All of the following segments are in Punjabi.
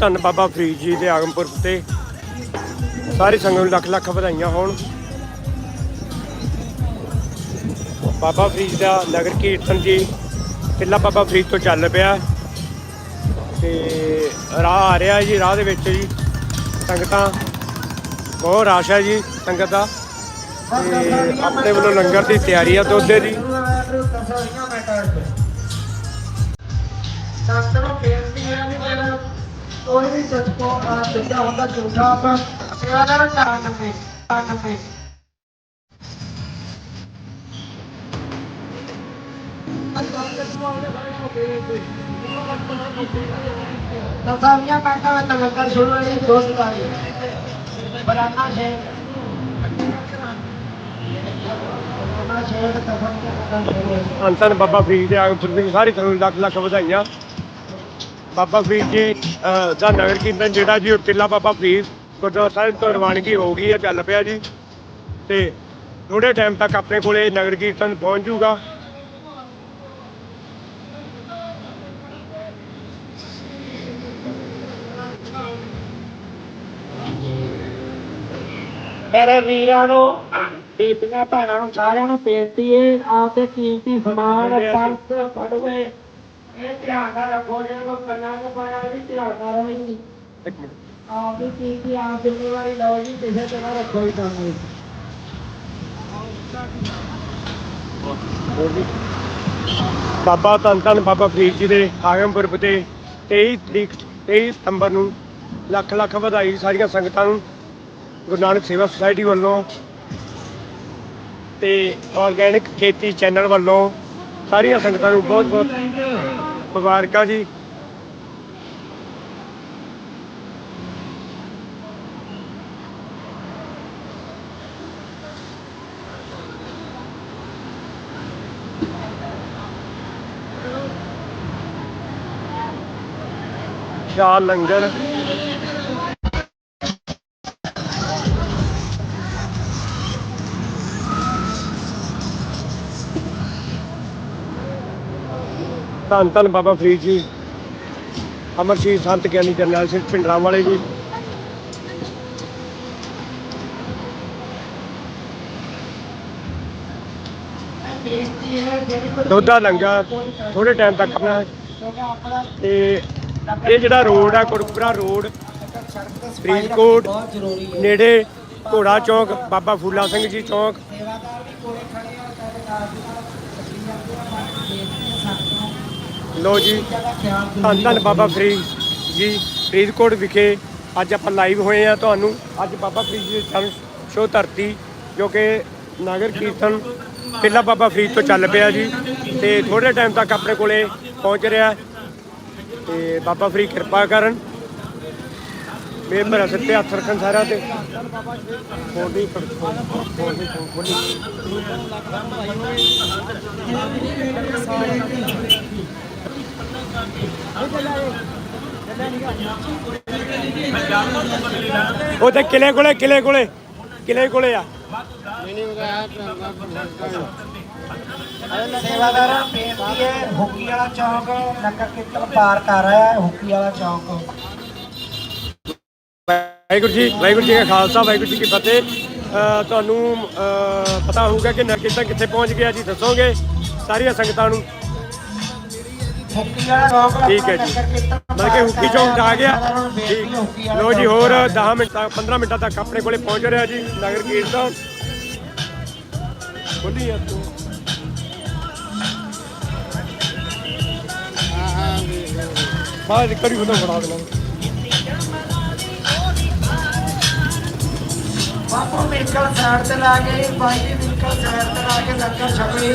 ਧੰਨ ਬਾਬਾ ਫਰੀਦ ਜੀ ਦੇ ਆਗਮਪੁਰ ਤੇ ਸਾਰੀ ਸੰਗਤ ਨੂੰ ਲੱਖ ਲੱਖ ਵਧਾਈਆਂ ਹੋਣ। ਬਾਬਾ ਫਰੀਦ ਦਾ ਨਗਰ ਕੀਰਤਨ ਜੀ ਕਿਲਾ ਬਾਬਾ ਫਰੀਦ ਤੋਂ ਚੱਲ ਪਿਆ ਤੇ ਰਾਹ ਆ ਰਿਹਾ ਜੀ, ਰਾਹ ਦੇ ਵਿੱਚ ਜੀ। ਸੰਗਤਾਂ, ਬਹੁਤ ਰਸ਼ ਹੈ ਜੀ ਸੰਗਤ ਦਾ। ਤੇ ਆਪਣੇ ਵੱਲੋਂ ਲੰਗਰ ਦੀ ਤਿਆਰੀ ਆ ਦੋਦੇ ਦੀ। ਸੰਤ ਨੂੰ ਬੇਨਤੀ ਹੈ ਵੀ ਜਿਹੜਾ ਕੋਈ ਵੀ ਸੱਚੋ ਆ ਸਿੱਧਾ ਹੁੰਦਾ ਝੂਠਾ ਆਪਾਂ ਸੇਵਾ ਦਾ ਚਾਹਨ ਨਹੀਂ ਚਾਹਨ ਨਹੀਂ ਦਸਾਵੀਆਂ ਕਾਟਾ ਵਿੱਚ ਲੰਗਰ ਸ਼ੁਰੂ ਬਾਬਾ ਫਰੀਦ ਦੇ ਆਗਮਪੁਰ ਦੀ ਸਾਰੀ ਸੰਗਤ ਲੱਖ ਲੱਖ ਵਧਾਈਆਂ। ਬਾਬਾ ਫਰੀਦ ਜੀ ਅਹ, ਦਾ ਨਗਰ ਕੀਰਤਨ ਜਿਹੜਾ ਜੀ ਉਹ ਟਿੱਲਾ ਬਾਬਾ ਫਰੀਦ ਗੁਰਦੁਆਰਾ ਸਾਹਿਬ ਤੋਂ ਰਵਾਨਗੀ ਹੋ ਗਈ ਹੈ ਚੱਲ ਪਿਆ ਜੀ। ਤੇ ਥੋੜੇ ਟਾਈਮ ਤੱਕ ਆਪਣੇ ਕੋਲੇ ਨਗਰ ਕੀਰਤਨ ਪਹੁੰਚ ਜਾਊਗਾ। ਮੇਰੇ ਵੀਰਾਂ ਨੂੰ ਬੀਬੀਆਂ ਭੈਣਾਂ ਨੂੰ ਸਾਰਿਆਂ ਨੂੰ ਬੇਨਤੀ ਹੈ ਆਪਦੇ ਕੀਮਤੀ ਸਮਾਨ ਪੰਥ ਪੜਵੇ ਇਹ ਧਿਆਨ ਨਾਲ ਰੱਖੋ ਜੇ ਕੋ ਕੰਨਾਂ ਨੂੰ ਪਾਇਆ ਵੀ ਧਿਆਨ ਨਾਲ ਰਹੀ ਇੱਕ ਮਿੰਟ। ਆਪਦੀ ਕੀਮਤੀ ਆਪ ਜ਼ਿੰਮੇਵਾਰੀ ਲਓ ਜੀ ਕਿਸੇ ਤਰ੍ਹਾਂ ਰੱਖੋ ਹੀ ਕੰਮ ਨਹੀਂ ਹੋਰ ਜੀ? ਬਾਬਾ ਧੰਨ ਧੰਨ ਬਾਬਾ ਫਰੀਦ ਜੀ ਦੇ ਆਗਮਪੁਰ ਤੇ 23 ਤਰੀਕ 23 ਸਤੰਬਰ ਨੂੰ ਲੱਖ ਲੱਖ ਵਧਾਈ ਸਾਰੀਆਂ ਸੰਗਤਾਂ ਨੂੰ ਗੁਰੂ ਨਾਨਕ ਸੇਵਾ ਸੁਸਾਇਟੀ ਵੱਲੋਂ ਤੇ ਆਰਗੈਨਿਕ ਖੇਤੀ ਚੈਨਲ ਵੱਲੋਂ ਸਾਰੀਆਂ ਸੰਗਤਾਂ ਨੂੰ ਬਹੁਤ ਬਹੁਤ ਮੁਬਾਰਕਾਂ ਜੀ। ਸ਼ਾਹ ਲੰਗਰ। ਧੰਨ ਧੰਨ ਬਾਬਾ ਫਰੀਦ ਜੀ, ਅਮਰ ਸ਼ਹੀਦ ਸੰਤ ਗਿਆਨੀ ਜਰਨੈਲ ਸਿੰਘ ਭਿੰਡਰਾਂ ਵਾਲੇ ਜੀ। ਬੇਨਤੀ ਹੈ ਦੁੱਧ ਦਾ ਲੰਗਰ ਥੋੜੇ ਟਾਈਮ ਤੱਕ ਆਪਣਾ ਤੇ ਇਹ ਜਿਹੜਾ ਰੋਡ ਆ ਕੋਟਪੁਰਾ ਰੋਡ ਫਰੀਦਕੋਟ, ਨੇੜੇ ਘੋੜਾ ਚੌਕ, ਬਾਬਾ ਫੂਲਾ ਸਿੰਘ ਜੀ ਚੌਕ ਸੇਵਾਦਾਰ ਵੀ ਕੋਲੇ ਖੜੇ ਆ ਸਾਡੇ ਨਾਲ ਦੀ ਨਾਲ ਗੱਡੀ ਜਾਂਦੀ ਆ ਬਾਕੀ ਬੇਨਤੀ ਹੈ ਸਾਨੂੰ ਲੋ ਜੀ, ਧੰਨ ਧੰਨ ਬਾਬਾ ਫਰੀਦ ਜੀ, ਫਰੀਦਕੋਟ ਵਿਖੇ ਅੱਜ ਆਪਾਂ ਲਾਈਵ ਹੋਏ ਆ ਤੁਹਾਨੂੰ। ਅੱਜ ਬਾਬਾ ਫਰੀਦ ਜੀ ਦੇ ਚਰਨ ਛੋਹ ਧਰਤੀ, ਜੋ ਕਿ ਨਗਰ ਕੀਰਤਨ ਕਿਲਾ ਬਾਬਾ ਫਰੀਦ ਤੋਂ ਚੱਲ ਪਿਆ ਜੀ। ਤੇ ਥੋੜੇ ਟਾਈਮ ਤੱਕ ਆਪਣੇ ਕੋਲੇ ਪਹੁੰਚ ਰਿਹਾ। ਤੇ ਬਾਬਾ ਫਰੀਦ ਕਿਰਪਾ ਕਰਨ। ਮੇਰੇ ਭਰਾ ਸਿਰ ਤੇ ਹੱਥ ਰੱਖਣ ਸਾਰਿਆਂ ਤੇ। ਹੋਰ ਨਹੀਂ ਹੋਰ ਨਹੀਂ ਹੋਰ ਨਹੀਂ। ਉਹ ਤੇ ਕਿਲੇ ਕੋਲੇ ਕਿਲੇ ਕੋਲੇ ਕਿਲੇ ਕੋਲੇ ਆ। ਸੇਵਾਦਾਰਾਂ ਬੇਨਤੀ ਹੈ ਹੁੱਕੀ ਵਾਲਾ ਚੌਂਕ ਨਗਰ ਕੀਰਤਨ ਪਾਰ ਕਰ ਰਿਹਾ ਹੈ ਹੁੱਕੀ ਵਾਲਾ ਚੌਂਕ। ਵਾਹਿਗੁਰੂ ਜੀ ਵਾਹਿਗੁਰੂ ਜੀ ਕਾ ਖਾਲਸਾ ਵਾਹਿਗੁਰੂ ਜੀ ਕੀ ਫਤਿਹ। ਤੁਹਾਨੂੰ ਪਤਾ ਹੋਊਗਾ ਕਿ ਨਗਰ ਕੀਰਤਨ ਕਿੱਥੇ ਪਹੁੰਚ ਗਿਆ ਜੀ ਦੱਸੋਗੇ ਸਾਰੀਆਂ ਸੰਗਤਾਂ ਨੂੰ। ਠੀਕ ਹੈ ਜੀ। ਮਤਲਬ ਕਿ ਹੁੱਕੀ ਚੌਂਕ 'ਚ ਆ ਗਿਆ। ਠੀਕ। ਲੋ ਜੀ, ਹੋਰ 10 ਮਿੰਟ ਤੱਕ 15 ਮਿੰਟਾਂ ਤੱਕ ਆਪਣੇ ਕੋਲੇ ਪਹੁੰਚ ਰਿਹਾ ਜੀ, ਨਗਰ ਕੀਰਤਨ ਖੋਲੀ ਆ ਤੂੰ ਬਾਹਰ ਕਰੀ ਫੋਟੋ ਬਣਾ ਦੇਣਾ। ਬਾਪੂ, ਮਿਲਕਲ ਸਾਈਡ ਤੇ ਲਾ ਕੇ, ਬਾਈ ਜੀ, ਮਿਲਕਲ ਸਾਈਡ ਤੇ ਲਾ ਕੇ ਲੰਗਰ ਛਕਲੀ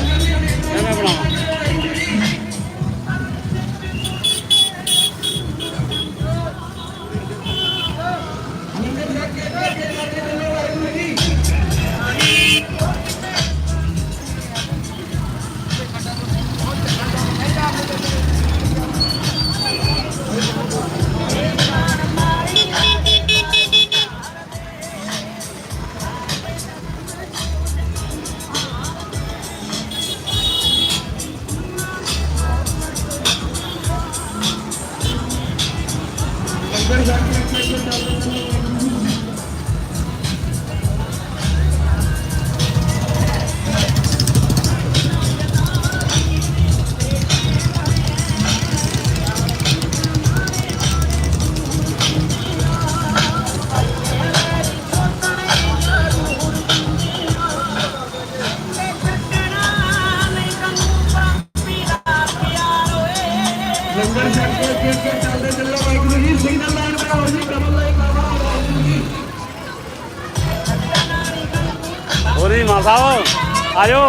ਆਜੋ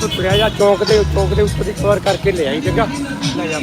ਤੂੰ ਤੁਰਿਆ ਜਾ ਦੇ ਚੌਕ ਦੇ ਉੱਪਰ ਦੀ ਕਵਰ ਕਰਕੇ ਲੈ ਆਈ ਜਗਾ ਲੈ ਜਾ।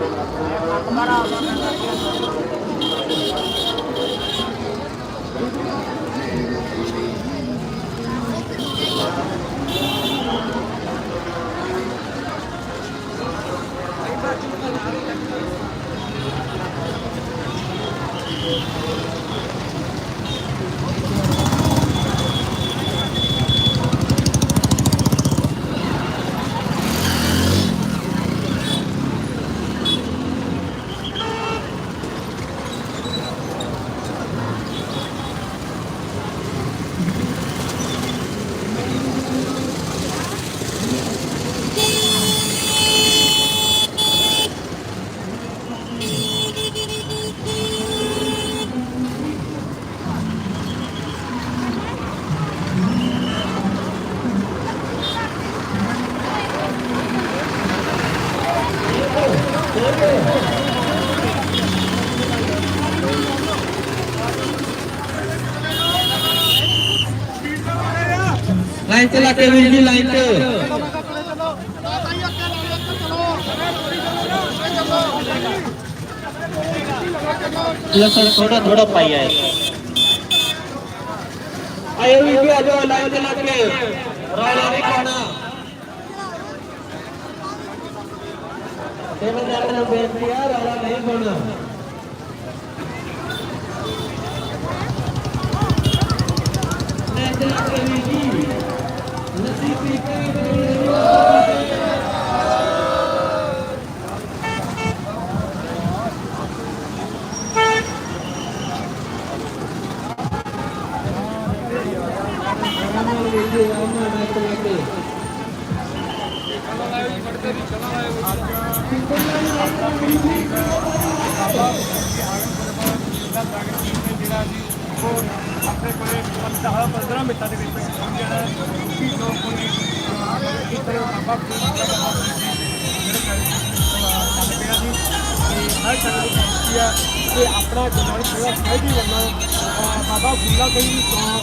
ਲਾਈਨ ਤੇ ਲਾ ਕੇ ਵੀਰ ਜੀ ਲਾਈਨ ਤੇ। ਇਹ ਸਰ ਥੋੜਾ ਥੋੜਾ 15 ਮਿੰਟਾਂ ਦੇ ਵਿੱਚ ਪਹੁੰਚ ਜਾਣਾ ਕਿ ਲੋਕ ਕੋਈ ਇਸ ਤਰ੍ਹਾਂ ਬਾਬਾ ਫਰੀਦ ਦਾ ਬਾਬਾ ਫਰੀਦ ਜਿਹੜਾ ਚੱਲ ਪਿਆ ਸੀ ਤੇ ਹਰ ਸੰਗਤ ਨੂੰ ਬੇਨਤੀ ਆ ਕਿ ਆਪਣਾ ਗੁਰਨਾਮ ਸੇਵਾ ਸਾਹਿਬ ਜੀ ਵੱਲੋਂ ਅਹ, ਬਾਬਾ ਫੂਲਾ ਸਿੰਘ ਜੀ ਤੋਂ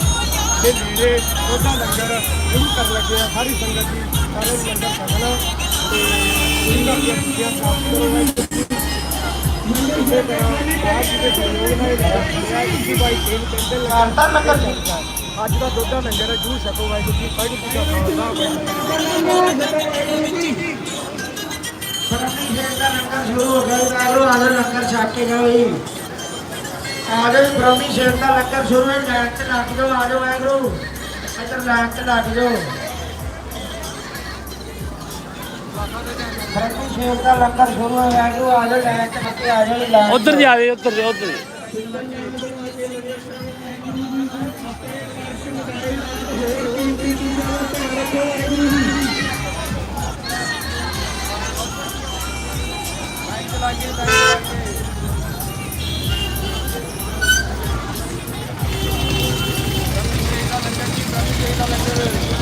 ਦੇ ਨੇੜੇ ਉਹਦਾ ਲੰਗਰ ਸ਼ੁਰੂ ਕਰਨ ਲੱਗੇ ਆ। ਸਾਰੀ ਸੰਗਤ ਜੀ, ਸਾਰੇ ਲੰਗਰ ਛਕਣਾ ਤੇ ਉਹਨਾਂ ਦੀਆਂ ਖੁਸ਼ੀਆਂ ਪ੍ਰਾਪਤ ਕਰੋ ਇਸੇ ਤਰ੍ਹਾਂ ਆਪ ਜੀ ਦੇ ਸਹਿਯੋਗ ਨਾਲ ਇਹ ਲੰਗਰ ਚੱਲਿਆ ਜੀ ਬਾਈ ਤੇਲ ਕਹਿੰਦੇ ਲੰਗਰ ਅੱਜ ਦਾ ਦੁੱਧ ਦਾ ਲੰਗਰ ਹੈ ਜੂ ਛਕੋ ਵਾਹਿਗੁਰੂ ਜੀ ਵਾਹਿਗੁਰੂ ਜੀ ਦਾ ਖਾਲਸਾ ਵਾਹਿਗੁਰੂ ਜੀ ਕੀ ਫਤਿਹ। ਬ੍ਰਹਮੀ ਸ਼ੇਰ ਦਾ ਲੰਗਰ ਸ਼ੁਰੂ ਹੋ। ਗਿਆ ਜੀ ਵਾਹਿਗੁਰੂ ਆਦਰ ਲੰਗਰ ਛਕ ਕੇ ਜਾਓ ਜੀ ਆ ਜਾਓ ਜੀ, ਬ੍ਰਹਮੀ ਸ਼ੇਰ ਦਾ ਲੰਗਰ ਸ਼ੁਰੂ ਹੈ ਲੈਣ ਤੇ ਲੱਗ ਜਾਓ ਆ ਜਾਓ ਵਾਹਿਗੁਰੂ। ਇੱਧਰ ਲੈਣ ਤੇ ਲੱਗ ਜਾਓ। ਬ੍ਰਹਮੀ ਸ਼ੇਰ ਦਾ ਲੰਗਰ ਸ਼ੁਰੂ ਹੈ ਵਾਹਿਗੁਰੂ ਆ ਜਾਓ ਲੈਣ ਤੇ ਲੱਗੇ ਆ ਜਾਓ ਜੀ ਲੈਣ ਉਧਰ ਜਾ ਦੇ ਉਧਰ ਦੇ ਉਧਰ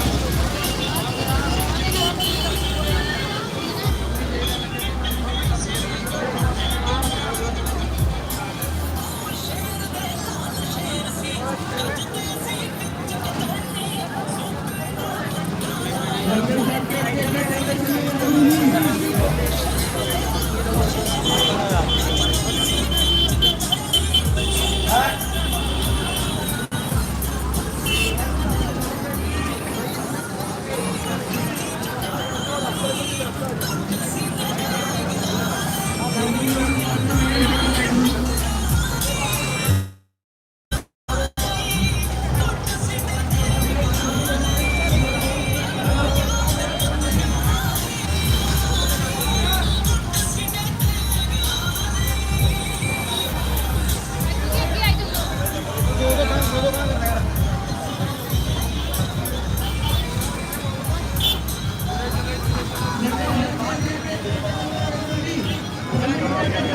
Thank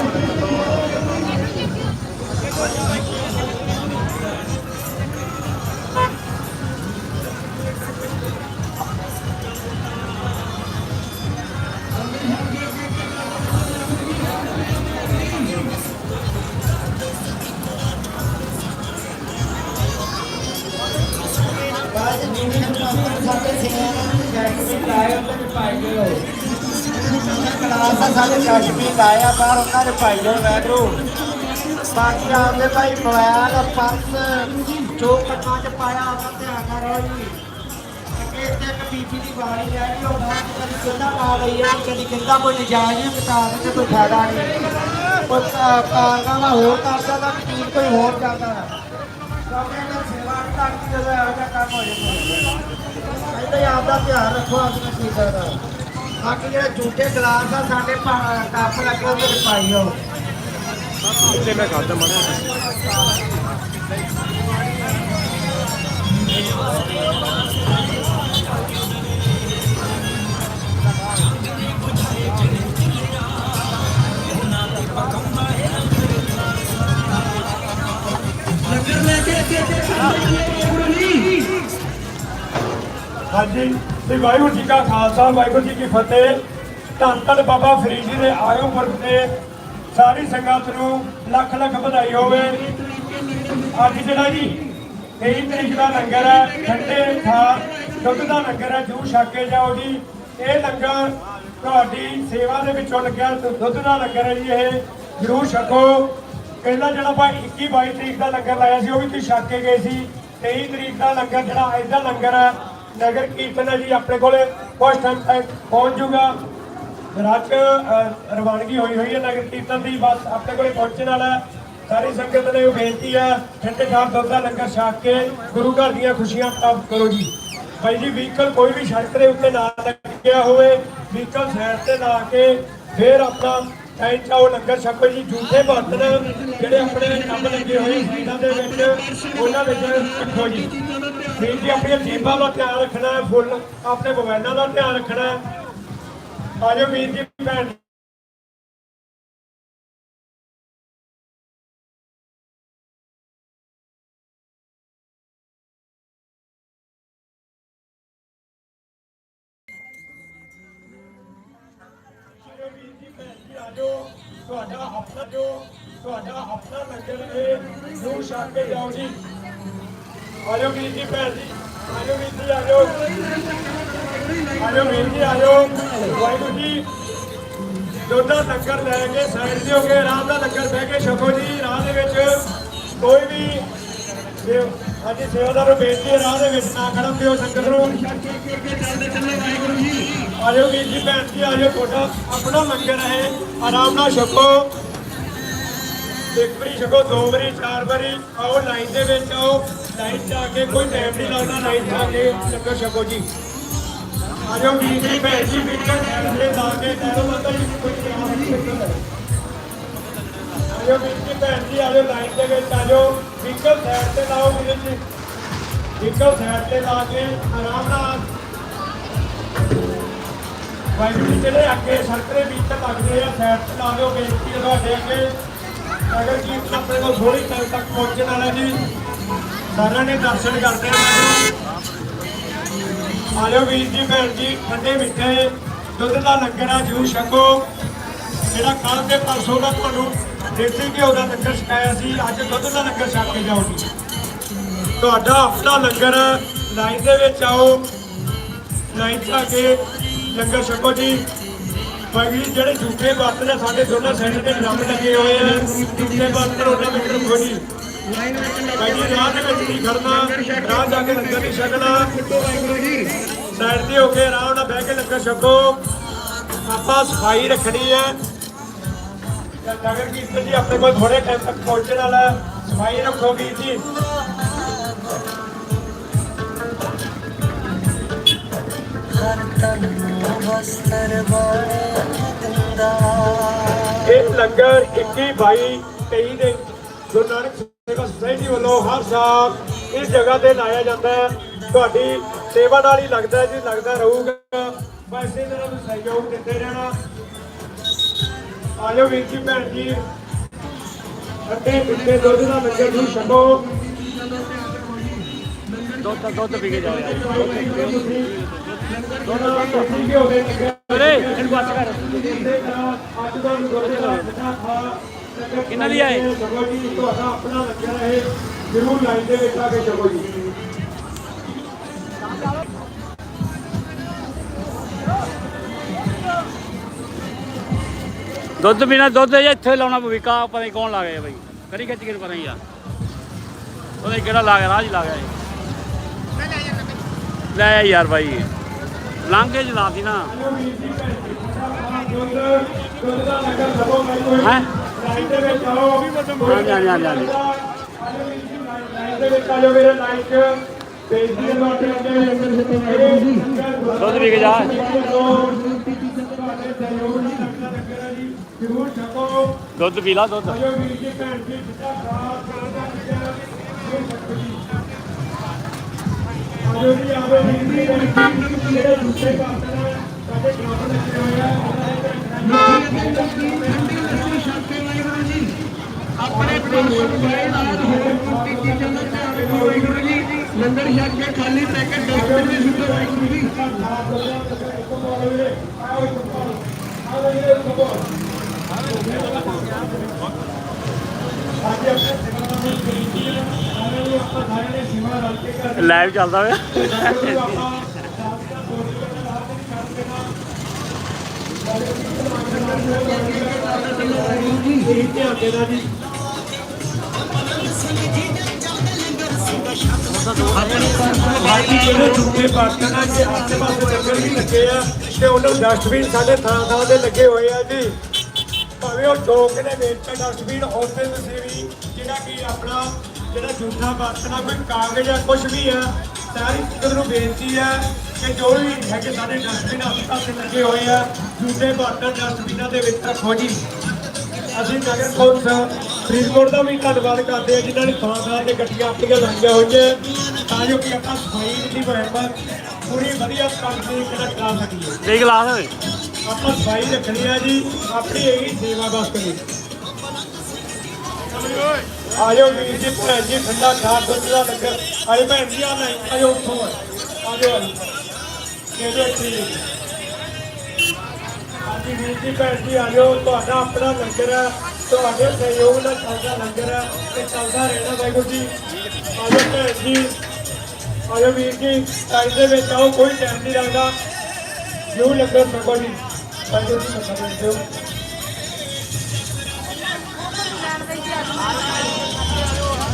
you. ਜੱਟ ਵੀ ਬਾਹਰ ਉਹਨਾਂ ਨੇ ਪਾਈ ਦਿਓ ਵੈਗਰੂ ਬਾਕੀ ਆਪਦੇ ਭਾਈ ਮੋਬਾਈਲ ਪਰਸ ਜੋ ਕੱਟਾਂ ਚ ਪਾਇਆ ਉਹਨਾਂ ਧਿਆਨ ਨਾਲ ਰਹੋ ਜੀ ਅੱਗੇ ਇੱਥੇ ਇੱਕ ਬੀਬੀ ਦੀ ਵਾਲੀ ਹੈ ਜੀ ਉਹ ਚ ਕਦੀ ਕਿੰਨਾ ਪਾ ਲਈ ਹੈ ਕਦੀ ਕਿੰਨਾ ਕੋਈ ਨਜਾਇਜ਼ ਨਹੀਂ ਬਤਾ ਦੇ ਕੋਈ ਫਾਇਦਾ ਨਹੀਂ। ਕੋਈ ਕਾਰਗਾ ਦਾ ਹੋਰ ਕਰਦਾ ਤਾਂ ਵਕੀਲ ਕੋਈ ਹੋਰ ਕਰਦਾ। ਹੈ ਕਿਉਂਕਿ ਇਹਨਾਂ ਸੇਵਾ ਨਹੀਂ ਕਰਦੀ ਜਦੋਂ ਇਹੋ ਜਿਹਾ ਕੰਮ ਹੋ ਜਾਂਦਾ। ਇਹਦਾ ਆਪਦਾ ਧਿਆਨ ਰੱਖੋ ਆਪਣੀ ਚੀਜ਼ਾਂ ਦਾ ਬਾਕੀ ਜਿਹੜੇ ਝੂਠੇ ਗਲਾਸ ਆ ਸਾਡੇ ਕੱਪ ਲੱਗੇ ਉਹਦੇ ਵਿੱਚ ਪਾਈ ਜਾਓ। ਇੱਥੇ ਮੈਂ ਖਾਦਾ ਮਾੜਾ ਹਾਂਜੀ। ਤੇ ਵਾਹਿਗੁਰੂ ਜੀ ਕਾ ਖਾਲਸਾ, ਵਾਹਿਗੁਰੂ ਜੀ ਕੀ ਫਤਿਹ। ਧੰਨ ਧੰਨ ਬਾਬਾ ਫਰੀਦ ਜੀ ਦੇ ਆਇਓ ਪੁਰਬ ਤੇ ਸਾਰੀ ਸੰਗਤ ਨੂੰ ਲੱਖ ਲੱਖ ਵਧਾਈ ਹੋਵੇ। ਅੱਜ ਜਿਹੜਾ ਜੀ 23 ਤਰੀਕ ਦਾ ਲੰਗਰ ਹੈ, ਠੰਡੇ ਖਾਰ ਦੁੱਧ ਦਾ ਲੰਗਰ ਹੈ ਜੂ ਛਕ ਕੇ ਜਾਓ ਜੀ। ਇਹ ਲੰਗਰ ਤੁਹਾਡੀ ਸੇਵਾ ਦੇ ਵਿੱਚੋਂ ਲੱਗਿਆ ਦੁੱਧ ਦਾ ਲੰਗਰ ਹੈ ਜੀ ਇਹ। ਜਰੂਰ ਛਕੋ। ਪਹਿਲਾਂ ਜਿਹੜਾ ਆਪਾਂ 21 22 ਤਰੀਕ ਦਾ ਲੰਗਰ ਲਾਇਆ ਸੀ, ਉਹ ਵੀ ਤੁਸੀਂ ਛਕ ਕੇ ਗਏ ਸੀ। 23 ਤਰੀਕ ਦਾ ਲੰਗਰ ਜਿਹੜਾ ਅੱਜ ਦਾ ਲੰਗਰ ਹੈ ਨਗਰ ਕੀਰਤਨ ਹੈ ਜੀ, ਆਪਣੇ ਕੋਲੇ ਕੁਝ ਟਾਈਮ ਤੱਕ ਪਹੁੰਚ ਜੂਗਾ। ਰਾਤ ਰਵਾਨਗੀ ਹੋਈ ਹੋਈ ਹੈ ਨਗਰ ਕੀਰਤਨ ਦੀ, ਬਸ ਆਪਣੇ ਕੋਲੇ ਪਹੁੰਚਣ ਵਾਲਾ ਸਾਰੀ ਸੰਗਤ ਨੇ ਉਹ ਬੇਨਤੀ ਹੈ, ਠੰਡੇ ਖਾਬ ਦੁੱਧ ਲੰਗਰ ਛਕ ਕੇ ਗੁਰੂ ਘਰ ਦੀਆਂ ਖੁਸ਼ੀਆਂ ਪ੍ਰਾਪਤ ਕਰੋ ਜੀ। ਭਾਈ ਜੀ, ਵਹੀਕਲ ਕੋਈ ਵੀ ਸੜਕ ਦੇ ਉੱਤੇ ਨਾ ਲੱਗਿਆ ਹੋਵੇ, ਵਹੀਕਲ ਸਾਈਡ ਤੇ ਲਾ ਕੇ ਫਿਰ ਆਪਣਾ ਟਾਈਮ ਚਾਓ ਲੰਗਰ ਛਕੋ ਜੀ। ਝੂਠੇ ਬਰਤਨ ਜਿਹੜੇ ਆਪਣੇ ਕੰਮ ਲੱਗੇ ਹੋਏ ਸਾਈਡਾਂ ਦੇ ਵਿੱਚ, ਉਹਨਾਂ ਵਿੱਚ ਰੱਖੋ ਜੀ। ਵੀਰ ਜੀ ਆਪਣੀਆਂ ਜੀਬਾਂ ਦਾ ਧਿਆਨ ਰੱਖਣਾ ਹੈ, ਫੁੱਲ, ਆਪਣੇ ਮੋਬਾਈਲਾਂ ਦਾ ਧਿਆਨ ਰੱਖਣਾ ਹੈ। ਆਜੋ ਵੀਰ ਜੀ, ਭੈਣ ਜੀ। ਭੈਣ ਜੀ ਤੁਹਾਡਾ ਹਫਤਾ ਜੋ ਤੁਹਾਡਾ ਹਫਤਾ ਲੱਗਣ ਦੇ ਨੂੰ ਛੱਡ ਕੇ ਜਾਓ ਜੀ। ਆਜੋ ਵੀਰ ਜੀ ਭੈਣ ਜੀ, ਆਜੋ ਵੀਰ ਜੀ, ਆਜੋ। ਆਜੋ ਵੀਰ ਜੀ, ਆਜੋ। ਵਾਹਿਗੁਰੂ ਜੀ ਦੁੱਧ ਲੰਗਰ ਲੈ ਕੇ ਸਾਈਡ ਤੇ ਹੋ ਕੇ ਆਰਾਮ ਨਾਲ ਲੰਗਰ ਬਹਿ ਕੇ ਛਕੋ ਜੀ, ਰਾਹ ਦੇ ਵਿੱਚ ਕੋਈ ਵੀ ਸਾਡੀ ਸੇਵਾਦਾਰੋ ਬੇਨਤੀ ਹੈ, ਰਾਹ ਦੇ ਵਿੱਚ ਨਾ ਖੜੋ ਪਿਓ ਸੰਗਤ ਨੂੰ। ਆਜੋ ਵੀਰ ਜੀ, ਭੈਣ ਜੀ, ਆਜੋ ਤੁਹਾਡਾ ਆਪਣਾ ਲੰਗਰ ਹੈ, ਆਰਾਮ ਨਾਲ ਛਕੋ। ਇੱਕ ਵਾਰੀ ਛਕੋ, ਦੋ ਵਾਰੀ, ਚਾਰ ਵਾਰੀ, ਆਓ ਲਾਈਨ ਦੇ ਵਿੱਚ ਆਓ। ਲਾਈਨ 'ਚ ਆ ਕੇ ਕੋਈ ਟਾਈਮ ਨਹੀਂ ਲੱਗਦਾ ਲਾਈਨ 'ਚ ਆ ਕੇ ਲੰਗਰ ਛਕੋ ਜੀ। ਆਜੋ ਵੀਰ ਜੀ ਭੈਣ ਜੀ ਵਿਕਰ ਦੇ ਲਾ ਕੇ ਟੈਰੋ ਮਾਤਾ ਜੀ ਕੋਈ ਆਰਾਮ ਨਹੀਂ ਕਰਦਾ ਆਜੋ ਵੀਰ ਜੀ ਭੈਣ ਜੀ ਆਜੋ ਲਾਈਨ ਦੇ ਵਿੱਚ ਆਜੋ ਵਿਕਰ ਸਾਈਡ ਤੇ ਲਾਓ ਵੀਰ ਜੀ। ਵਿਕਰ ਸਾਈਡ ਤੇ ਲਾ ਕੇ ਆਰਾਮ ਨਾਲ। ਵਾਹਿਗੁਰੂ ਜੀ ਜਿਹੜੇ ਅੱਗੇ ਸੜਕ ਦੇ ਵਿੱਚ ਲੱਗਦੇ ਆ ਸਾਈਡ ਤੇ ਲਾ ਦਿਓ, ਬੇਨਤੀ ਹੈ ਤੁਹਾਡੇ ਅੱਗੇ। ਅਗਰ ਕੀ ਆਪਣੇ ਕੋਲ ਥੋੜੀ ਟਾਈਮ ਤੱਕ ਪਹੁੰਚਣ ਵਾਲਾ ਜੀ ਸਾਰਿਆਂ ਨੇ ਦਰਸ਼ਨ ਕਰਦੇ ਆ ਆਜੋ ਵੀਰ ਜੀ, ਭੈਣ ਜੀ, ਠੰਡੇ ਮਿੱਠੇ ਦੁੱਧ ਦਾ ਲੰਗਰ ਜੂ ਛਕੋ। ਜਿਹੜਾ ਕੱਲ ਤੇ ਪਰਸੋਂ ਦਾ ਤੁਹਾਨੂੰ ਦੇਸੀ ਘਿਓ ਦਾ ਲੰਗਰ ਛਕਾਇਆ ਸੀ, ਅੱਜ ਦੁੱਧ ਦਾ ਲੰਗਰ ਛਕ ਕੇ ਜਾਓ ਜੀ। ਤੁਹਾਡਾ ਆਪਣਾ ਲੰਗਰ ਲਾਈਨ ਦੇ ਵਿੱਚ ਆਓ। ਲਾਈਨ 'ਚ ਆ ਕੇ ਲੰਗਰ ਛਕੋ ਜੀ। ਬਾਕੀ ਜਿਹੜੇ ਝੂਠੇ ਵਰਤ ਆ ਸਾਡੇ ਦੋਨਾਂ ਸਾਈਡ ਤੇ ਡਰਮ ਲੱਗੇ ਹੋਏ ਆ। ਝੂਠੇ ਵਰਤ ਉਹਨਾਂ ਵਿੱਚ ਰੱਖੋ ਜੀ ਰਾਹ ਦੇ ਵਿੱਚ ਨਹੀਂ ਖੜਨਾ ਰਾਹ ਜਾ ਕੇ ਲੰਗਰ ਨਹੀਂ ਛਕਣਾ। ਸਾਈਡ ਤੇ ਹੋ ਕੇ ਆਰਾਮ ਨਾਲ ਬਹਿ ਕੇ ਲੰਗਰ ਛਕੋ। ਆਪਾਂ ਸਫ਼ਾਈ ਰੱਖਣੀ ਹੈ। ਨਗਰ ਕੀਰਤਨ ਜੀ ਆਪਣੇ ਕੋਲ ਥੋੜੇ ਟਾਈਮ ਤੱਕ ਪਹੁੰਚਣ ਵਾਲਾ ਸਫ਼ਾਈ ਰੱਖੋ ਵੀਰ ਜੀ। ਇਹ ਲੰਗਰ 21 22 23 ਦੇ ਗੁਰੂ ਨਾਨਕ ਸੁਸਾਇਟੀ ਵੱਲੋਂ ਹਰ ਸਾਲ ਇਸ ਜਗ੍ਹਾ ਤੇ ਲਾਇਆ ਜਾਂਦਾ ਹੈ। ਤੁਹਾਡੀ ਸੇਵਾ ਨਾਲ ਹੀ ਲੱਗਦਾ ਜੀ ਲੱਗਦਾ ਰਹੂਗਾ ਬਸ ਇਸੇ ਤਰ੍ਹਾਂ ਨੂੰ ਸਹਿਯੋਗ ਦਿੰਦੇ ਰਹਿਣਾ। ਆਜੋ ਵੀਰ ਜੀ ਭੈਣ ਜੀ। ਅੱਗੇ ਪਿੱਛੇ ਦੁੱਧ ਦਾ ਲੰਗਰ ਨੂੰ ਛਕੋ। ਦੁੱਧ ਦੁੱਧ ਪੀ ਕੇ ਜਾਓ ਯਾਰ ਦੋਨਾਂ ਦਾ ਤੁਸੀਂ ਘਿਓ ਦੇ ਲੰਗਰ ਅਰੇ ਇਹਨੂੰ ਬਸ ਕਰ। ਅੱਜ ਦਾ ਗੁਰਦੇ ਦਾ ਖਾ। ਕਿਹਨਾਂ ਲਈ ਆਏ? ਛਕੋ ਜੀ ਤੁਹਾਡਾ ਆਪਣਾ ਲੰਗਰ ਹੈ ਜ਼ਰੂਰ ਲਾਈਨ ਦੇ ਵਿੱਚ ਆ ਕੇ ਛਕੋ ਜੀ ਦੁੱਧ ਬਿਨਾ ਦੁੱਧ ਜੇ ਇੱਥੇ ਲਾਉਣਾ ਪਵਿਕਾ ਪਤਾ ਨਹੀਂ ਕੌਣ ਲਾ ਗਿਆ ਬਈ ਕਰੀ ਖਿੱਚ ਕੇ ਪਤਾ ਨਹੀਂ ਯਾਰ ਪਤਾ ਨਹੀਂ ਕਿਹੜਾ ਲਾ ਗਿਆ ਰਾਜ ਲਾ ਗਿਆ ਇਹ। ਲੈ ਆ ਯਾਰ ਬਾਈ ਲਾਂਘੇ ਚ ਲਾਤੀ ਨਾ ਦੁੱਧ ਦੁੱਧ ਦਾ ਲੰਗਰ ਛਕੋ ਮੈਂ ਕੋਈ ਹੈਂ? ਲਾਈਨ ਦੇ ਵਿੱਚ ਆਓ ਹਾਂਜੀ, ਹਾਂਜੀ, ਹਾਂਜੀ, ਹਾਂਜੀ। ਲਾਈਨ ਦੇ ਵਿੱਚ ਆਜੋ ਮੇਰੇ ਲਾਈਨ 'ਚ ਬੇਇੱਜ਼ਤੀ ਦੇ ਬਾਟੇ ਲੱਗੇ ਹੋਏ ਲੰਗਰ ਛਕੋ ਜੀ ਦੁੱਧ ਪੀ ਕੇ ਜਾ ਦੁੱਧ ਪੀ ਲਾ ਦੁੱਧ ਆਜੋ ਵੀਰ ਜੀ ਭੈਣ ਜੀ ਜਿੱਦਾਂ ਖਾਸ ਕਰਦਾ ਆਜੋ ਜੀ ਆਜੋ ਵੀਰ ਜੀ ਜਿਹੜੇ ਦੂਸਰੇ ਪਾਸੇ ਸਾਡੇ ਗਰਾਊਂਡ ਲੱਗੇ ਹੋਏ ਆ ਆਪਣੇ ਪਰਸੋਂ ਗਏ ਨਾਲ ਹੋਰ ਮੁਕਤੀ ਚੀਜ਼ਾਂ ਦਾ ਧਿਆਨ ਰੱਖੋ ਵਾਹਿਗੁਰੂ ਜੀ। ਲੰਗਰ ਛਕ ਕੇ ਖਾਲੀ ਪੈਕੇਟ ਡਸਟਬਿਨ ਵਿੱਚ ਸੁੱਟੋ ਵਾਹਿਗੁਰੂ ਜੀ ਲਾਈਵ ਚੱਲਦਾ ਵੇ ਬਾਕੀ ਜਿਹੜੇ ਝੂਠੇ ਬਰਤਨ ਆ ਆਸੇ ਪਾਸੇ ਲੰਗਰ ਵੀ ਲੱਗੇ ਆ ਤੇ ਉਹਨਾਂ ਨੂੰ ਡਸਟਬਿਨ ਸਾਡੇ ਥਾਂ ਥਾਂ ਤੇ ਲੱਗੇ ਹੋਏ ਆ ਜੀ ਭਾਵੇਂ ਉਹ ਚੌਕ ਦੇ ਵਿੱਚ ਡਸਟਬਿਨ ਉੱਥੇ ਤੁਸੀਂ ਵੀ ਜਿਹੜਾ ਕਿ ਆਪਣਾ ਜਿਹੜਾ ਝੂਠਾ ਬਰਤਨ ਕੋਈ ਕਾਗਜ਼ ਆ ਕੁਝ ਵੀ ਆ ਸਾਰੀ ਸੰਗਤ ਨੂੰ ਬੇਨਤੀ ਆ ਕਿ ਜੋ ਵੀ ਹੈਗੇ ਸਾਡੇ ਡਸਟਬਿਨ ਆਸੇ ਪਾਸੇ ਲੱਗੇ ਹੋਏ ਆ ਝੂਠੇ ਬਰਤਨ ਡਸਟਬਿਨਾਂ ਦੇ ਵਿੱਚ ਰੱਖੋ ਜੀ। ਅਸੀਂ ਨਗਰ ਕੌਂਸਲ ਫਰੀਦਕੋਟ ਦਾ ਵੀ ਧੰਨਵਾਦ ਕਰਦੇ ਹਾਂ ਜਿਨ੍ਹਾਂ ਨੇ ਥਾਂ ਤੇ ਗੱਡੀਆਂ ਆਪਣੀਆਂ ਲਾਈਆਂ ਹੋਈਆਂ। ਤਾਂ ਜੋ ਕਿ ਆਪਾਂ ਸਫ਼ਾਈ ਦੀ ਮੁਹਿੰਮ ਪੂਰੀ ਵਧੀਆ ਤਰੀਕੇ ਨਾਲ ਕਰਾ ਸਕੀਏ। ਕਈ ਗਲਾਸ ਹੋਏ ਆਪਾਂ ਸਫ਼ਾਈ ਰੱਖਣੀ ਆ ਜੀ ਆਪਣੀ ਇਹੀ ਸੇਵਾ ਬਸ ਕਰੀ ਆਜੋ ਵੀਰ ਜੀ ਭੈਣ ਜੀ ਠੰਡਾ ਖਾ ਦੁੱਧ ਦਾ ਲੰਗਰ। ਆਜੋ ਭੈਣ ਜੀ ਆ ਨਹੀਂ ਆਜੋ ਉੱਠੋ ਆਜੋ ਆਜੋ। ਕਿਹਦੇ ਠੀਕ ਹਾਂਜੀ ਵੀਰ ਜੀ ਭੈਣ ਜੀ ਆਜੋ ਤੁਹਾਡਾ ਆਪਣਾ ਲੰਗਰ ਹੈ ਤੁਹਾਡੇ ਸਹਿਯੋਗ ਨਾਲ ਚੱਲਦਾ ਲੰਗਰ ਹੈ ਤੇ ਚੱਲਦਾ ਰਹਿਣਾ ਵਾਹਿਗੁਰੂ ਜੀ ਆਜੋ ਭੈਣ ਜੀ ਆਜੋ ਵੀਰ ਜੀ ਟਾਈਮ ਦੇ ਵਿੱਚ ਆਓ ਕੋਈ ਟਾਈਮ ਨਹੀਂ ਲੱਗਦਾ ਜੋ ਲੰਗਰ ਸਕੋ ਜੀ ਵਾਹਿਗੁਰੂ ਜੀ ਮੱਥਾ ਟੇਕ ਦਿਓ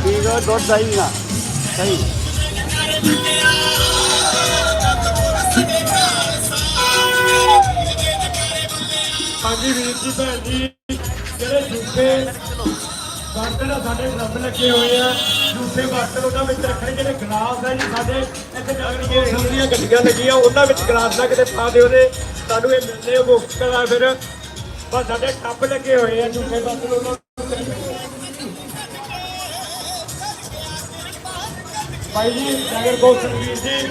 ਠੀਕ ਆ ਦੁੱਧ ਦਹੀਂ ਨਾ ਸਹੀ ਹਾਂਜੀ ਵੀਰ ਜੀ, ਭੈਣ ਜੀ, ਜਿਹੜੇ ਝੂਠੇ ਬਰਤਨ ਆ ਸਾਡੇ ਰੱਬ ਲੱਗੇ ਹੋਏ ਆ, ਝੂਠੇ ਬਰਤਨ ਉਹਨਾਂ ਵਿੱਚ ਰੱਖਣੇ ਜਿਹੜੇ ਗਲਾਸ ਆ ਜੀ ਸਾਡੇ ਇੱਥੇ ਜਾਗਰੀਏ ਦੀਆਂ ਗੱਡੀਆਂ ਲੱਗੀਆਂ, ਉਹਨਾਂ ਵਿੱਚ ਗਲਾਸ ਨਾ ਕਿਤੇ ਪਾ ਦਿਓ ਤੇ ਤੁਹਾਨੂੰ ਇਹ ਮਿਲਨੇ ਉਹ ਕਰਾ ਫਿਰ। ਬਸ ਸਾਡੇ ਟੱਬ ਲੱਗੇ ਹੋਏ ਆ ਝੂਠੇ ਬਰਤਨ ਉਹਨਾਂ ਭਾਈ ਜੀ ਨਗਰ ਕੌਂਸਲ ਵੀਰ ਜੀ,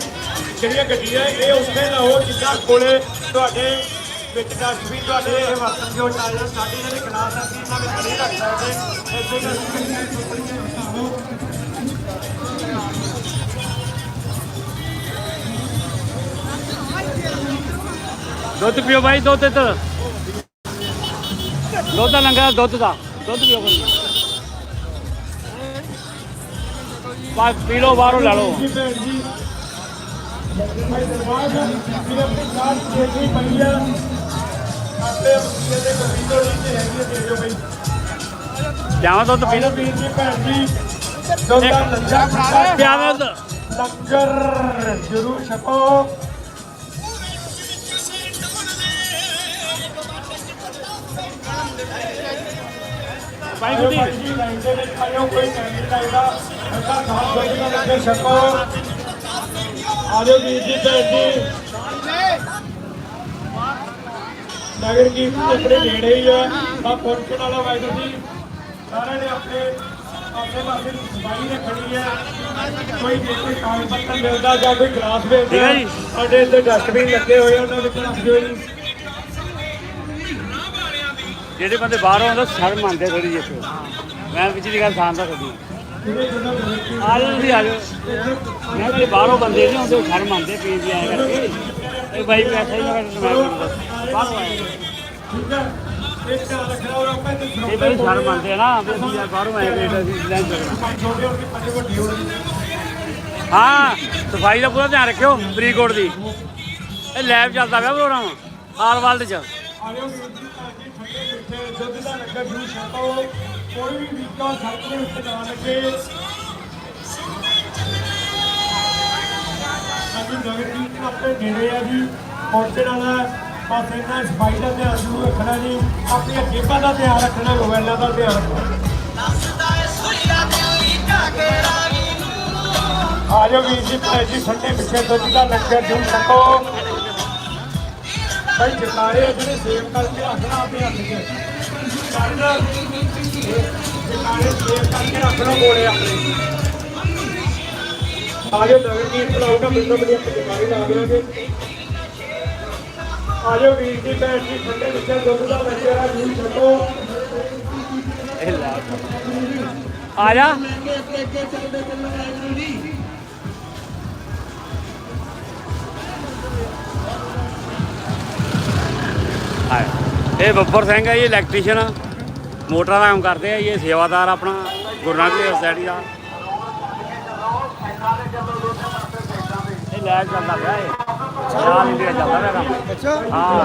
ਜਿਹੜੀਆਂ ਗੱਡੀਆਂ ਇਹ ਉੱਥੇ ਲਾਓ, ਜਿੱਦਾਂ ਕੋਲੇ ਤੁਹਾਡੇ ਵਿੱਚ ਡਸਟਬਿਨ ਤੁਹਾਡੇ ਇਹ ਵਰਤਨ ਜੋ ਟਾਇਰ ਸਾਡੀ ਜਿਹੜੇ ਗਲਾਸ ਆ ਅਸੀਂ ਇਹਨਾਂ ਵਿੱਚ ਨਹੀਂ ਰੱਖ ਸਕਦੇ। ਇੱਥੇ ਡਸਟਬਿਨ ਦੁੱਧ ਪੀਓ ਬਾਈ ਦੁੱਧ ਇੱਧਰ ਦੁੱਧ ਦਾ ਲੰਗਰ ਦੁੱਧ ਦਾ। ਦੁੱਧ ਪੀਓ ਕੋਈ ਬਾ ਪੀ ਲਓ ਬਾਹਰੋਂ ਲੈ ਲਓ। ਜੀ ਭੈਣ ਜੀ। ਭਾਈ ਦਰਬਾਰ ਸਾਹਿਬ ਜੀ ਆਪਣੀ ਕਾਰ ਦੇਖੀ ਪਈ ਆ। ਆਪੇ ਆਪਣੇ ਦੇ ਕੰਪਿਊਟਰ ਨੀਚੇ ਹੈਗੀ ਆ ਦੇ ਦਿਓ ਬਈ। ਜਾਵਾਂ ਦੁੱਧ ਪੀ ਪੀਲੋ ਲਓ ਵੀਰ ਜੀ ਭੈਣ ਜੀ ਦੁੱਧ ਦਾ। ਪਿਆਵਾ ਦੁੱਧ। ਲੰਗਰ ਜ਼ਰੂਰ ਛਕੋ। ਗੁੱਡੀ। ਜੀ ਲਾਈਨ ਦੇ ਵਿੱਚ ਆਇਓ ਕੋਈ ਨਹੀਂ ਲੱਗਦਾ ਅੱਧਾ ਖਾਸ ਦੁੱਧ ਦਾ ਲੰਗਰ ਛਕੋ। ਆਜੋ ਵੀਰ ਜੀ ਭੈਣ ਜੀ। ਨਗਰ ਕੀਰਤਨ ਆਪਣੇ ਨੇੜੇ ਹੀ ਆ। ਆ ਪਹੁੰਚਣ ਵਾਲਾ ਵਾਹਿਗੁਰੂ ਜੀ ਸਾਰਿਆਂ ਨੇ ਆਪਣੇ ਆਪਣੇ ਪਾਸੇ ਸਫ਼ਾਈ ਰੱਖਣੀ ਹੈ ਕੋਈ ਜੇ ਕੋਈ ਕਾਗਜ਼ ਪੱਤਰ ਮਿਲਦਾ ਜਾਂ ਕੋਈ ਗਲਾਸ ਮਿਲਦਾ। ਸਾਡੇ ਇੱਥੇ ਡਸਟਬਿਨ ਲੱਗੇ ਹੋਏ ਆ ਉਹਨਾਂ ਵਿੱਚ ਰੱਖ ਦਿਓ ਜੀ ਜਿਹੜੇ ਬੰਦੇ ਬਾਹਰੋਂ ਆਉਂਦੇ ਸ਼ਰਮ ਆਉਂਦੇ ਥੋੜੀ ਜਿਹੀ ਇੱਥੇ। ਮੈਂ ਗੱਲ ਸਾਨ ਦਾ ਜਿਹੜੇ ਜਦੋਂ ਬੇਨਤੀ ਆ ਜਾਓ ਤੁਸੀਂ ਆ ਜਾਓ। ਮੈਂ ਕਿਹਾ ਬਾਹਰੋਂ ਬੰਦੇ ਨਹੀਂ ਆਉਂਦੇ ਸ਼ਰਮ ਆਉਂਦੇ ਪੀ ਜੀ ਆਏ ਕਰਕੇ। ਇਹ ਹੀ ਨਾ ਬਾਹਰੋਂ ਠੀਕ ਹੈ ਰੱਖਣਾ ਔਰ ਆਪਾਂ ਇਹ ਆ ਨਾ ਵੀ ਅਸੀਂ ਯਾਰ ਬਾਹਰੋਂ ਆਏ ਰੇਟ ਅਸੀਂ ਲੈਣ ਚੱਲਣਾ ਪੰਜ ਛੋਟੇ ਹੋਣਗੇ ਪੰਜ ਵੱਡੇ ਹੋਣਗੇ ਹਾਂ ਸਫ਼ਾਈ ਦਾ ਪੂਰਾ ਧਿਆਨ ਰੱਖਿਓ ਫਰੀਦਕੋਟ ਦੀ। ਇਹ ਲੈਬ ਚੱਲਦਾ ਪਿਆ ਪ੍ਰੋਗਰਾਮ ਆਲਵਾਲ ਚ। ਆਲਿਓ ਵੀਰ ਜੀ ਭਾਜੀ ਠੰਡੇ ਮਿੱਠੇ ਦੁੱਧ ਦਾ ਕੋਈ ਵੀ ਵੀਕਾ ਸੜਕ ਦੇ ਉੱਤੇ ਨਾ ਲੱਗੇ। ਆਪਣੇ ਨੇੜੇ ਆ ਜੀ। ਪਹੁੰਚਣ ਵਾਲਾ। ਬਸ ਇਹਨਾਂ ਸਫ਼ਾਈ ਦਾ ਧਿਆਨ ਜ਼ਰੂਰ ਰੱਖਣਾ ਜੀ। ਆਪਣੀਆਂ ਜੇਬਾਂ ਦਾ ਧਿਆਨ ਰੱਖਣਾ ਮੋਬਾਈਲਾਂ ਦਾ ਧਿਆਨ ਆ ਜਾਓ ਵੀਰ ਜੀ ਭਾਈ ਜੀ ਠੰਡੇ ਮਿੱਠੇ ਦੁੱਧ ਦਾ ਲੰਗਰ ਜੂ ਛਕੋ। ਭਾਈ ਜਕਾਰੇ ਆ ਜਿਹੜੇ ਸੇਵ ਕਰਕੇ ਰੱਖਣਾ ਆਪਣੇ ਹੱਥ 'ਚ। ਕਰਨਾ ਜਕਾਰੇ ਸੇਵ ਕਰਕੇ ਰੱਖਣਾ ਕੋਲੇ ਆਪਣੇ ਆਜੋ ਨਗਰ ਕੀਰਤਨ ਆਊਗਾ ਮੈਨੂੰ ਬੜੀ ਆਪਣੇ ਲਾ ਦੇਵਾਂਗੇ ਆਜੋ ਵੀਰ ਜੀ, ਭੈਣ ਜੀ, ਠੰਡੇ ਮਿੱਠੇ ਦੁੱਧ ਦਾ ਲੰਗਰ ਜੀ ਛਕੋ ਇਹ ਲੈ ਆ ਜਾ। ਇਹ ਬੱਬਰ ਸਿੰਘ ਹੈ ਜੀ ਇਲੈਕਟ੍ਰੀਸ਼ੀਅਨ ਮੋਟਰਾਂ ਦਾ ਕੰਮ ਕਰਦੇ ਆ ਇਹ ਸੇਵਾਦਾਰ ਆਪਣਾ, ਗੁਰੂ ਨਾਨਕ ਦੇਵ ਸੋਸਾਇਟੀ ਦਾ। ਇਹ ਲੈ ਚੱਲਦਾ ਪਿਆ ਇਹ। ਚਾਰ ਇੰਡੀਆ ਚੱਲਦਾ ਪਿਆ ਕੰਮ ਅੱਛਾ ਹਾਂ।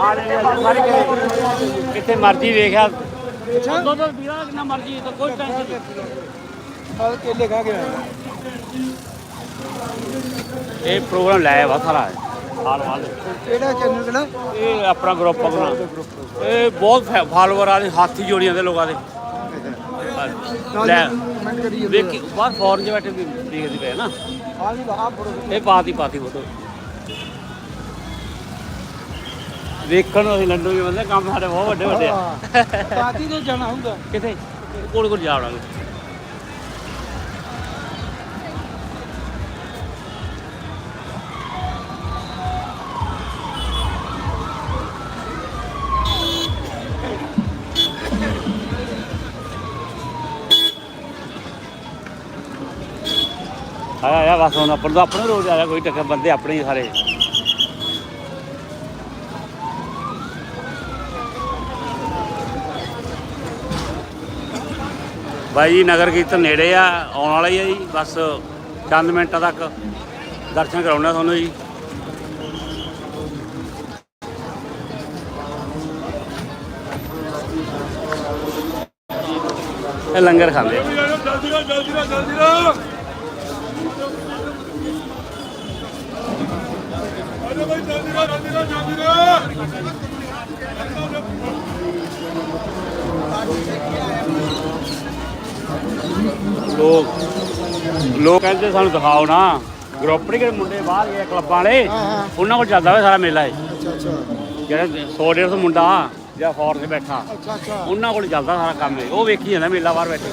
ਆ ਲੈ ਸਾਰੇ ਕਿਤੇ ਕਿੱਥੇ ਮਰਜ਼ੀ ਵੇਖਿਆ ਅੱਛਾ। ਦੋ ਦੋ ਵੀਰਾ ਕਿੰਨਾ ਮਰਜ਼ੀ ਤਾਂ ਕੋਈ ਟੈਨਸ਼ਨ ਨਹੀਂ। ਕੇਲੇ ਖਾ ਕੇ ਇਹ ਪ੍ਰੋਗਰਾਮ ਲਾਇਆ ਵਾ ਸਾਰਾ। ਹਾਲ ਹਾਲ। ਕਿਹੜਾ ਚੈਨਲ ਕਿਹੜਾ? ਇਹ ਆਪਣਾ ਗਰੁੱਪ ਆਪਣਾ। ਇਹ ਬਹੁਤ ਫਾਲੋਅਰ ਆ ਨੇ ਹਾਥੀ ਜੋੜੀਆਂ ਦੇ ਲੋਕਾਂ ਦੇ। ਲੈ ਵੇਖੀ ਬਾਹਰ ਫੋਰਨ ਚ ਬੈਠੇ ਵੀ ਦੇਖਦੇ ਪਏ ਨਾ ਆ ਵੀ ਆ ਫੜੋ ਇਹ ਪਾਤੀ ਪਾਤੀ ਫੋਟੋ। ਵੇਖਣ ਨੂੰ ਅਸੀਂ ਲੰਡੂ ਵੀ ਬੰਦੇ ਕੰਮ ਸਾਡੇ ਬਹੁਤ ਵੱਡੇ ਵੱਡੇ ਆ ਪਾਤੀ ਤੋਂ ਜਾਣਾ ਹੁੰਦਾ। ਕਿੱਥੇ? ਕੋਲ ਕੋਲ ਜਾ ਆਇਆ ਆਇਆ ਬਸ ਹੁਣ ਆਪਣਾ ਆਪਣੇ ਰੋਜ਼ ਆਇਆ, ਕੋਈ ਟੱਕਰ ਬੰਦੇ ਆਪਣੇ ਹੀ ਸਾਰੇ। ਬਾਈ ਜੀ, ਨਗਰ ਕੀਰਤਨ ਨੇੜੇ ਆ, ਆਉਣ ਵਾਲਾ ਹੀ ਆ ਜੀ, ਬਸ ਚੰਦ ਮਿੰਟਾਂ ਤੱਕ ਦਰਸ਼ਨ ਕਰਾਉਣਾ ਤੁਹਾਨੂੰ ਜੀ। ਇਹ ਲੰਗਰ ਖਾਂਦੇ ਲੋਕ ਲੋਕ ਕਹਿੰਦੇ ਸਾਨੂੰ ਦਿਖਾਓ ਨਾ। ਗਰੁੱਪ ਨਹੀਂ ਕਿਹੜੇ ਮੁੰਡੇ ਬਾਹਰ ਗਏ ਕਲੱਬਾਂ ਵਾਲੇ? ਉਹਨਾਂ ਕੋਲ ਚੱਲਦਾ ਵਾ ਸਾਰਾ ਮੇਲਾ ਇਹ ਜਿਹੜਾ 100 150 ਮੁੰਡਾ ਜਾਂ ਫੋਰ ਤੇ ਬੈਠਾ। ਉਹਨਾਂ ਕੋਲ ਚੱਲਦਾ ਸਾਰਾ ਕੰਮ ਇਹ ਉਹ ਵੇਖੀ ਜਾਂਦਾ ਮੇਲਾ ਬਾਹਰ ਬੈਠੇ।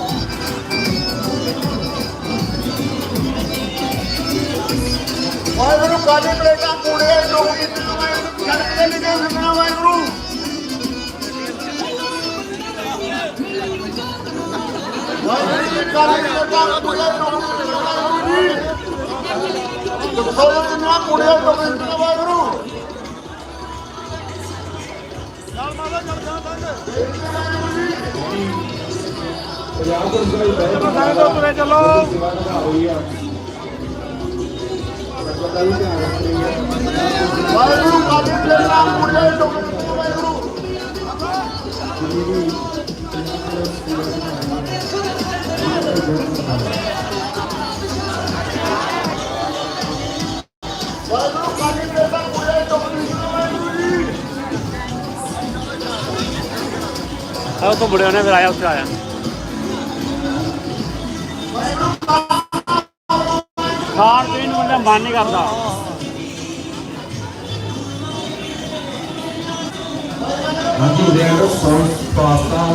ਵਾਹਿਗੁਰੂ ਕਾਲੀ ਪਲੇਟਾਂ ਕੂੜੇ ਲੋਕੀ ਸੜਕ ਤੇ ਲਿਖੇ ਸੁਣਨਾ ਵਾਹਿਗੁਰੂ। ਵਾਹਿਗੁਰੂ ਜੀ ਕਾਲੀ ਪਲੇਟਾਂ ਕੂੜੇ ਲੋਕੀ ਵਾਹਿਗੁਰੂ ਜੀ ਦੱਸੋ ਕਿੰਨਾ ਕੂੜੇ ਲੋਕੀ ਸੁਣਨਾ ਵਾਹਿਗੁਰੂ। ਵਾਹਿਗੁਰੂ ਕਾਲੀ ਪਲੇਟਾਂ ਕੂੜੇ ਲੋਕੀ ਸੁਣਨਾ ਵਾਹਿਗੁਰੂ ਵਾਹਿਗੁਰੂ ਕਾਲੀ ਪਲੇਟਾਂ ਕੂੜੇ ਲੋਕੀ ਸੁਣਨਾ ਵਾਹਿਗੁਰੂ ਜੀ ਉਹ ਤੋਂ ਬੁੜੇ ਨੇ ਫਿਰ ਆਇਆ ਉੱਥੇ ਆਇਆ ਖਾਣ ਪੀਣ ਨੂੰ ਬੰਦਾ ਮਨ ਨਹੀਂ ਕਰਦਾ। ਹਾਂਜੀ ਰੈਂਡ ਸੌਂਸ ਪਾਸਤਾ